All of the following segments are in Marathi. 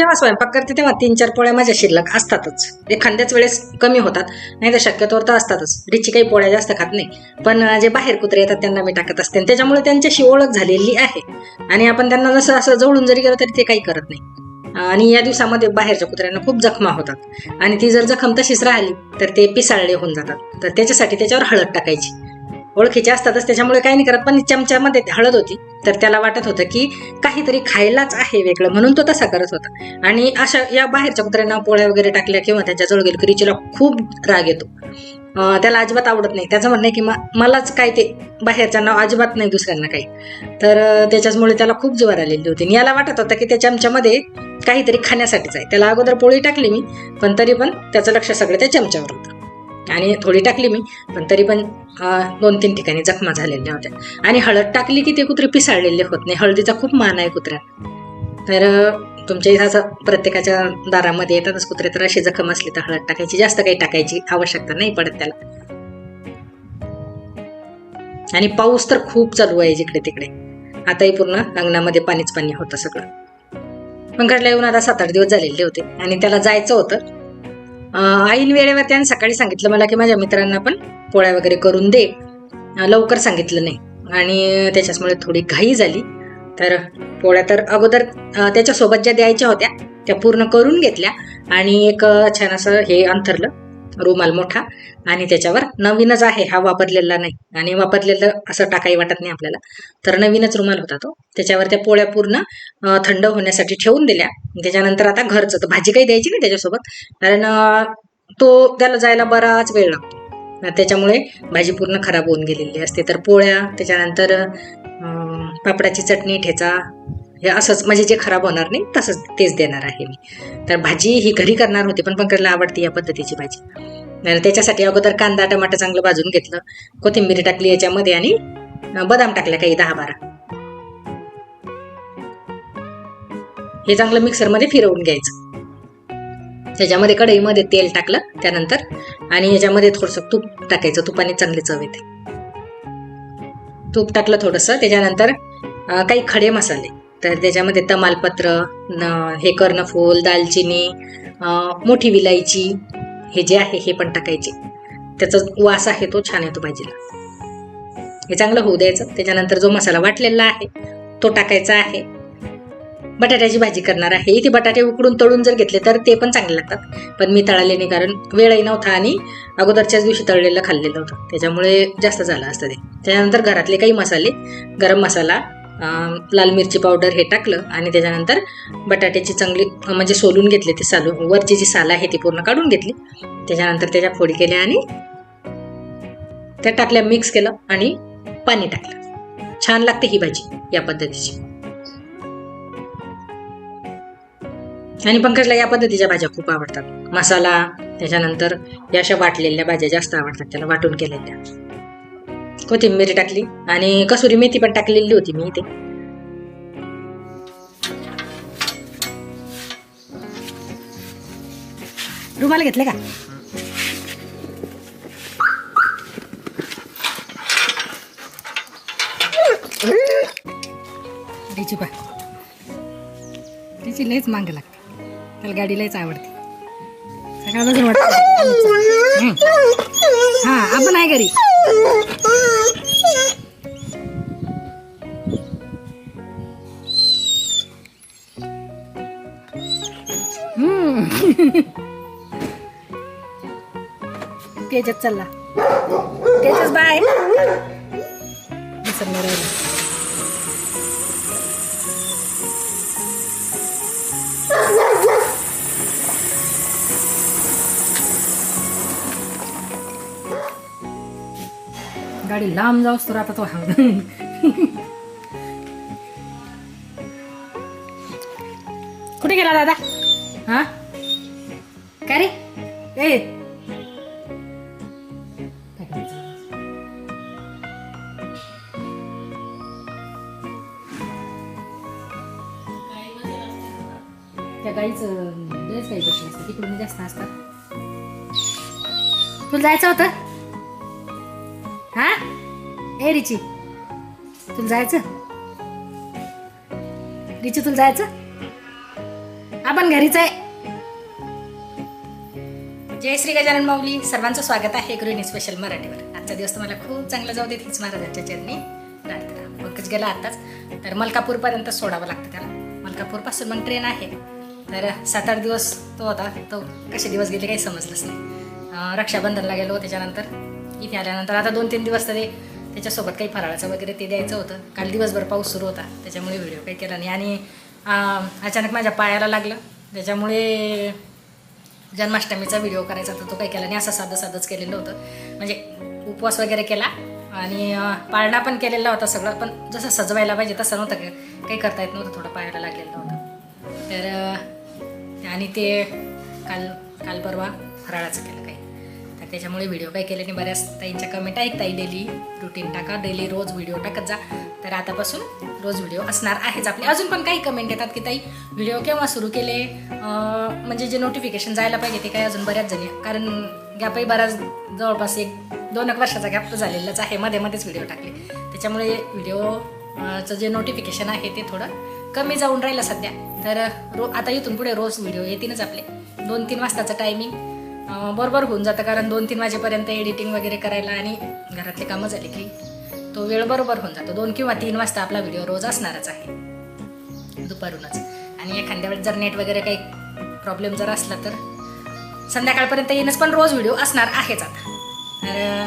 जेव्हा स्वयंपाक करते तेव्हा तीन चार पोळ्या माझ्या शिल्लक असतातच. एखाद्याच वेळेस कमी होतात नाही तर शक्यतोवर तर असतातच. रिची काही पोळ्या जास्त खात नाही. पण जे बाहेर कुत्रे येतात त्यांना मी टाकत असते. आणि त्याच्यामुळे त्यांच्याशी ओळख झालेली आहे. आणि आपण त्यांना जसं असं जवळून जरी गेलो तरी ते काही करत नाही. आणि या दिवसामध्ये बाहेरच्या कुत्र्यांना खूप जखमा होतात. आणि ती जर जखम तशीच राहिली तर ते पिसाळले होऊन जातात. तर त्याच्यासाठी त्याच्यावर हळद टाकायची. ओळखीचे असतातच त्याच्यामुळे काही नाही करत. पण चमच्यामध्ये हळद होती. तर त्याला वाटत होतं की काहीतरी खायलाच आहे वेगळं. म्हणून तो तसा करत होता. आणि अशा या बाहेरच्या कुत्र्यांना पोळ्या वगैरे टाकल्या किंवा त्याच्याजवळ गेलो की रिचीला खूप राग येतो. त्याला अजिबात आवडत नाही. त्याचं म्हणणं आहे की मलाच काय ते बाहेरचं नाव अजिबात नाही दुसऱ्यांना काही. तर त्याच्याचमुळे त्याला खूप जीवार आलेली होती. आणि याला वाटत होतं की त्या चमच्यामध्ये काहीतरी खाण्यासाठीच आहे. त्याला अगोदर पोळी टाकली मी पण तरी पण त्याचं लक्ष सगळं त्या चमच्यावर होतं. आणि थोडी टाकली मी पण तरी पण दोन तीन ठिकाणी जखमा झालेल्या होत्या. आणि हळद टाकली की ते कुत्रे पिसाळलेले होत नाही. हळदीचा खूप मान आहे कुत्र्या तर तुमच्या इथं असं प्रत्येकाच्या दारामध्ये येतातच कुत्रे तर अशी जखम असली तर हळद टाकायची. जास्त काही टाकायची आवश्यकता नाही पडत त्याला. आणि पाऊस तर खूप चालू आहे जिकडे तिकडे आताही पूर्ण अंगणामध्ये पाणीच पाणी होतं सगळं. पंकजला येऊन आता सात आठ दिवस झालेले होते. आणि त्याला जायचं होतं. आईन ऐन वेळेवर त्याने सकाळी सांगितलं मला की माझ्या मित्रांना पण पोळ्या वगैरे करून दे. लवकर सांगितलं नाही. आणि त्याच्यामुळे थोडी घाई झाली. तर पोळ्या तर अगोदर त्याच्यासोबत ज्या द्यायच्या होत्या त्या पूर्ण करून घेतल्या. आणि एक छान असं हे अंथरलं. रुमाल मोठा आणि त्याच्यावर नवीनच आहे हा वापरलेला नाही. आणि वापरलेलं असं टाकाही वाटत नाही आपल्याला. तर नवीनच रुमाल होता तो. त्याच्यावर त्या पोळ्या पूर्ण थंड होण्यासाठी ठेवून दिल्या. त्याच्यानंतर आता घरचं तर भाजी काही द्यायची नाही त्याच्यासोबत. कारण तो त्याला जायला बराच वेळ लागतो. त्याच्यामुळे भाजी पूर्ण खराब होऊन गेलेली असते. तर पोळ्या त्याच्यानंतर पापडाची चटणी ठेचा हे असंच म्हणजे जे खराब होणार नाही तसंच तेच देणार आहे मी. तर भाजी ही घरी करणार होती पण पंकजला आवडते या पद्धतीची भाजी. त्याच्यासाठी अगोदर कांदा टमाटर चांगलं भाजून घेतलं कोथिंबीर टाकली याच्यामध्ये आणि बदाम टाकल्या काही दहा बारा. हे चांगलं मिक्सरमध्ये फिरवून घ्यायचं. त्याच्यामध्ये कढईमध्ये तेल टाकलं त्यानंतर आणि याच्यामध्ये थोडंसं तूप टाकायचं तुपाने चांगली चव येते. तूप टाकलं थोडंसं त्याच्यानंतर काही खडे मसाले. तर त्याच्यामध्ये तमालपत्र न- हे कर्णफूल दालचिनी मोठी विलायची हे जे आहे हे पण टाकायचे. त्याचा वास आहे तो छान येतो भाजीला. हे चांगलं होऊ द्यायचं. त्याच्यानंतर जो मसाला वाटलेला आहे तो टाकायचा आहे. बटाट्याची भाजी करणार आहे. इथे बटाटे उकडून तळून जर घेतले तर ते पण चांगले लागतात. पण मी तळाले नाही कारण वेळही नव्हता आणि अगोदरच्याच दिवशी तळलेलं खाल्लेलं होतं. त्याच्यामुळे जास्त झालं असतं ते. त्याच्यानंतर घरातले काही मसाले गरम मसाला लाल मिरची पावडर हे टाकलं आणि त्याच्यानंतर बटाट्याची चांगली म्हणजे सोलून घेतले ते सालू वरची जी साल आहे ती पूर्ण काढून घेतली. त्याच्यानंतर त्याच्या फोडी केल्या आणि त्या टाकल्या मिक्स केलं आणि पाणी टाकलं. छान लागते ही भाजी या पद्धतीची. आणि पंकजला या पद्धतीच्या भाज्या खूप आवडतात. मसाला त्याच्यानंतर या अशा वाटलेल्या भाज्या जास्त आवडतात त्याला वाटून केलेल्या. कोथिंबीर टाकली आणि कसुरी मेथी पण टाकलेली होती मी इथे. रुमाल घेतले का? तिची पा तिची लयच मांग लागते. त्याला गाडी लयच आवडते. वाटत. हा आपण आहे घरी. तेजस चालला तेजस बाय. विसरलं राहिलं. गाडी लांब जाऊस तर आता तो हा कुठे गेला दादा हा काय रे ए? त्या गाईचं लयच काही पैसे असतात तिकडून जास्त असतात तुला जायचं होतं हा? ए रिची. तुला जायचं? रिची तुला जायचं? आपण घरीच आहे. जय श्री गजानन माऊली. सर्वांचं स्वागत आहे गृहिणी स्पेशल मराठीवर. आजचा दिवस तुम्हाला खूप चांगला जाऊ देत हीच महाराजांच्या चरणी. प्रार्थना पंकज गेला आताच. तर मलकापूरपर्यंत सोडावं लागतं त्याला. मलकापूरपासून मग ट्रेन आहे. तर सात आठ दिवस तो होता तो कसे दिवस गेले काही समजलंच नाही. रक्षाबंधनला गेलो त्याच्यानंतर. इथे आल्यानंतर आता दोन तीन दिवस तरी त्याच्यासोबत काही फराळाचं वगैरे ते द्यायचं होतं. काल दिवसभर पाऊस सुरू होता त्याच्यामुळे व्हिडिओ काही केला नाही. आणि अचानक माझ्या पायाला लागलं. त्याच्यामुळे जन्माष्टमीचा व्हिडिओ करायचा तर तो काही केला नाही. असं साधं साधंच केलेलं होतं. म्हणजे उपवास वगैरे केला आणि पाळणा पण केलेला होता सगळं. पण जसं सजवायला पाहिजे तसं नव्हतं काही करता येत नव्हतं थोडं पायाला लागलेलं होतं. तर आणि ते काल काल परवा फराळाचं केलं काही. त्याच्यामुळे व्हिडिओ काही केले नाही. बऱ्याच ताईंच्या कमेंट ऐकताई ताई डेली रुटीन टाका. डेली रोज व्हिडिओ टाकत जा. तर आतापासून रोज व्हिडिओ असणार आहेच. आपले अजून पण काही कमेंट येतात की ताई व्हिडिओ केव्हा सुरू केले? म्हणजे जे नोटिफिकेशन जायला पाहिजे ते काही अजून बऱ्याच जणी कारण गॅपही बराच जवळपास एक दोन एक वर्षाचा गॅप झालेलाच आहे. मध्ये मध्येच व्हिडिओ टाकले. त्याच्यामुळे व्हिडिओचं जे नोटिफिकेशन आहे ते थोडं कमी जाऊन राहिलं सध्या. तर रो आता इथून पुढे रोज व्हिडिओ येतीलच आपले. दोन तीन वाजताचं टायमिंग बरोबर होऊन जातं कारण दोन तीन वाजेपर्यंत एडिटिंग वगैरे करायला आणि घरातले कामं झाले की तो वेळ बरोबर होऊन जातो. दोन किंवा तीन वाजता आपला व्हिडिओ रोज असणारच आहे. दुपारूनच. आणि एखाद्या वेळेस जर नेट वगैरे काही प्रॉब्लेम जर असला तर संध्याकाळपर्यंत येईनच पण रोज व्हिडिओ असणार आहेच आता. तर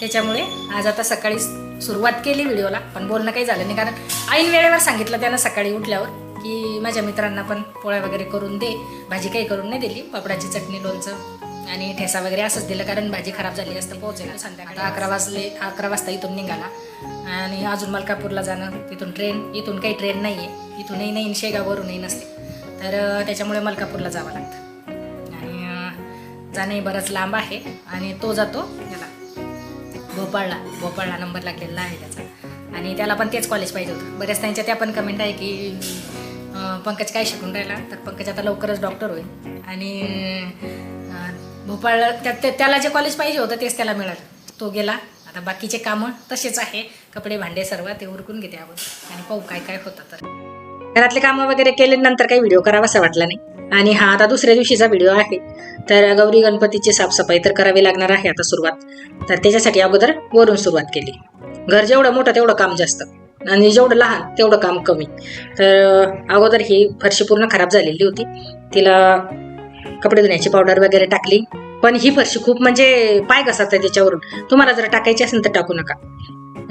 त्याच्यामुळे आज आता सकाळी सुरुवात केली व्हिडिओला पण बोलणं काही झालं नाही. कारण ऐन वेळेवर सांगितलं त्यानं सकाळी उठल्यावर की माझ्या मित्रांना पण पोळ्या वगैरे करून दे भाजी काही करून नाही दिली पापडाची चटणी लोणचं आणि ठेसा वगैरे असंच दिलं कारण भाजी खराब झाली असतं पोहोचेल संध्याकाळी. अकरा वाजले अकरा वाजता इथून निघाला. आणि अजून मलकापूरला जाणं तिथून ट्रेन इथून काही ट्रेन नाही आहे इथूनही नाही शेगाववरूनही नसते. तर त्याच्यामुळे मलकापूरला जावं लागतं. आणि जाणंही बरंच लांब आहे. आणि तो जातो याला भोपाळला. भोपाळला नंबर लागलेला आहे त्याचा. आणि त्याला पण तेच कॉलेज पाहिजे होतं. बऱ्याच त्यांच्या त्या पण कमेंट आहे की पंकज काय शिकून राहिला? तर पंकज आता लवकरच डॉक्टर होईल. आणि भोपाळला त्या त्याला जे कॉलेज पाहिजे होतं तेच त्याला मिळालं. तो गेला. आता बाकीचे कामं तसेच आहे. कपडे भांडे सर्व ते उरकून घेते आपण. आणि पाहू काय काय होतं तर. घरातले कामं वगैरे केल्यानंतर काही व्हिडिओ करावासा वाटला नाही. आणि हा आता दुसऱ्या दिवशीचा व्हिडिओ आहे. तर गौरी गणपतीची साफसफाई तर करावी लागणार आहे आता सुरुवात. तर त्याच्यासाठी अगोदर वरून सुरुवात केली. घर जेवढं मोठं तेवढं काम जास्त. आणि जेवढं लहान तेवढं काम कमी. तर अगोदर ही फरशी पूर्ण खराब झालेली होती. तिला कपडे धुण्याची पावडर वगैरे टाकली. पण ही फरशी खूप म्हणजे पाय कसा त्याच्यावरून. तुम्हाला जर टाकायची असेल तर टाकू नका.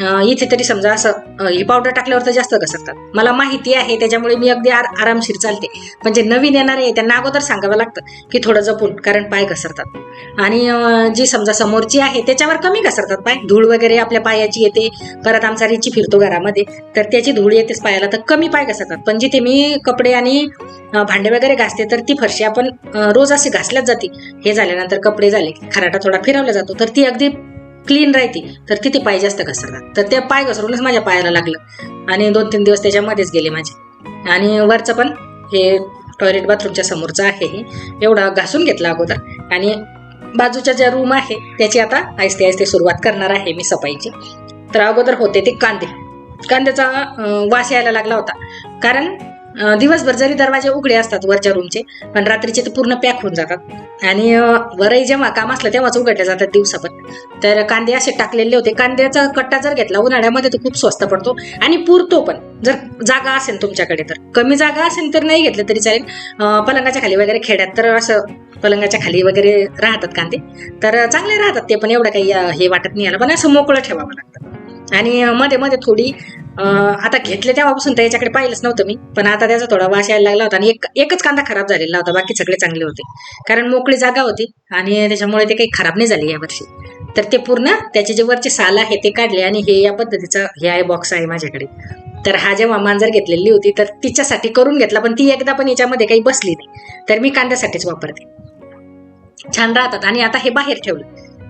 इथे तरी समजा असं ही पावडर टाकल्यावर तर जास्त घसरतात. मला माहिती आहे त्याच्यामुळे मी अगदी आर आरामशीर चालते. म्हणजे नवीन येणारे आहे त्यांना अगोदर सांगावं लागतं की थोडं जपून कारण पाय घसरतात. आणि जी समजा समोरची आहे त्याच्यावर कमी घसरतात पाय. धूळ वगैरे आपल्या पायाची येते परत आमचा रिची फिरतो घरामध्ये तर त्याची धूळ येतेच पायाला तर कमी पाय घसरतात. पण जिथे मी कपडे आणि भांडे वगैरे घासते तर ती फरशी आपण रोज अशी घासल्याच जाते. हे झाल्यानंतर कपडे झाले खराटा थोडा फिरवला जातो तर ती अगदी क्लीन राहते. तर तिथे पाय जास्त घसरतात? तर ते पाय घसरूनच माझ्या पायाला लागलं. आणि दोन तीन दिवस त्याच्यामध्येच गेले माझे. आणि वरचं पण हे टॉयलेट बाथरूमच्या समोरचं आहे हे. एवढा घासून घेतला अगोदर. आणि बाजूच्या ज्या रूम आहे त्याची आता आयस्ते आयस्ते सुरुवात करणार आहे मी सफाईची. तर अगोदर होते ते कांदे. कांद्याचा वास यायला लागला होता. कारण दिवसभर जरी दरवाजे उघडे असतात वरच्या रूमचे पण रात्रीचे तर पूर्ण पॅक होऊन जातात. आणि वरही जेव्हा काम असलं तेव्हाच उघडले जातात दिवसाभर. तर कांदे असे टाकलेले होते. कांद्याचा कट्टा जर घेतला उन्हाळ्यामध्ये तर खूप स्वस्त पडतो. आणि पुरतो पण. जर जागा असेल तुमच्याकडे तर. कमी जागा असेल तर नाही घेतलं तरी चालेल. पलंगाच्या खाली वगैरे खेड्यात तर असं पलंगाच्या खाली वगैरे राहतात कांदे. तर चांगले राहतात ते पण एवढं काही हे वाटत नाही आलं पण असं मोकळं ठेवावं लागतं. आणि मध्ये मध्ये थोडी आता घेतले तेव्हापासून तर याच्याकडे पाहिलंच नव्हतं मी. पण आता त्याचा थोडा वास यायला लागला होता आणि एक एकच कांदा खराब झालेला होता. बाकी सगळे चांगले होते. कारण मोकळी जागा होती आणि त्याच्यामुळे ते काही खराब नाही झाले यावर्षी तर ते पूर्ण त्याचे जे वरचे साल आहे ते काढले आणि हे या पद्धतीचं हे आहे बॉक्स आहे माझ्याकडे. तर हा जेव्हा मांजर घेतलेली होती तर तिच्यासाठी करून घेतला पण ती एकदा पण याच्यामध्ये काही बसली नाही. तर मी कांद्यासाठीच वापरते. छान राहतात आणि आता हे बाहेर ठेवलं.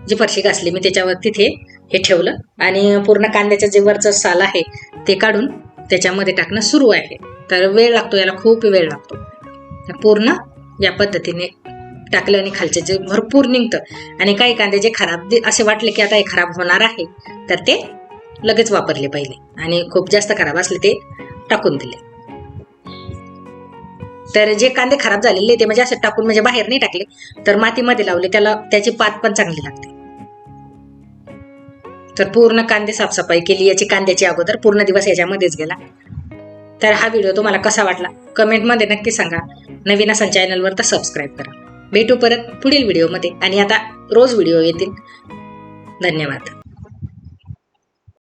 जी फरशी घासली मी त्याच्यावर तिथे हे ठेवलं आणि पूर्ण कांद्याचं जे वरचं साल आहे ते काढून त्याच्यामध्ये टाकणं सुरू आहे. तर वेळ लागतो याला खूप वेळ लागतो. पूर्ण या पद्धतीने टाकलं आणि खालचे जे भरपूर निघतं आणि काही कांदे जे खराब असे वाटले की आता हे खराब होणार आहे तर ते लगेच वापरले पहिले आणि खूप जास्त खराब असले ते टाकून दिले. तर जे कांदे खराब झालेले ते म्हणजे असे टाकून म्हणजे बाहेर नाही टाकले तर मातीमध्ये लावले त्याला त्याची पात पण चांगली लागते. तर पूर्ण कांदे साफसफाई केली याची कांद्याची अगोदर पूर्ण दिवस याच्यामध्येच गेला. तर हा व्हिडिओ तुम्हाला कसा वाटला? कमेंटमध्ये नक्की सांगा. नवीन असाल चॅनलवर तर सबस्क्राईब करा. भेटू परत पुढील व्हिडिओमध्ये. आणि आता रोज व्हिडिओ येतील. धन्यवाद.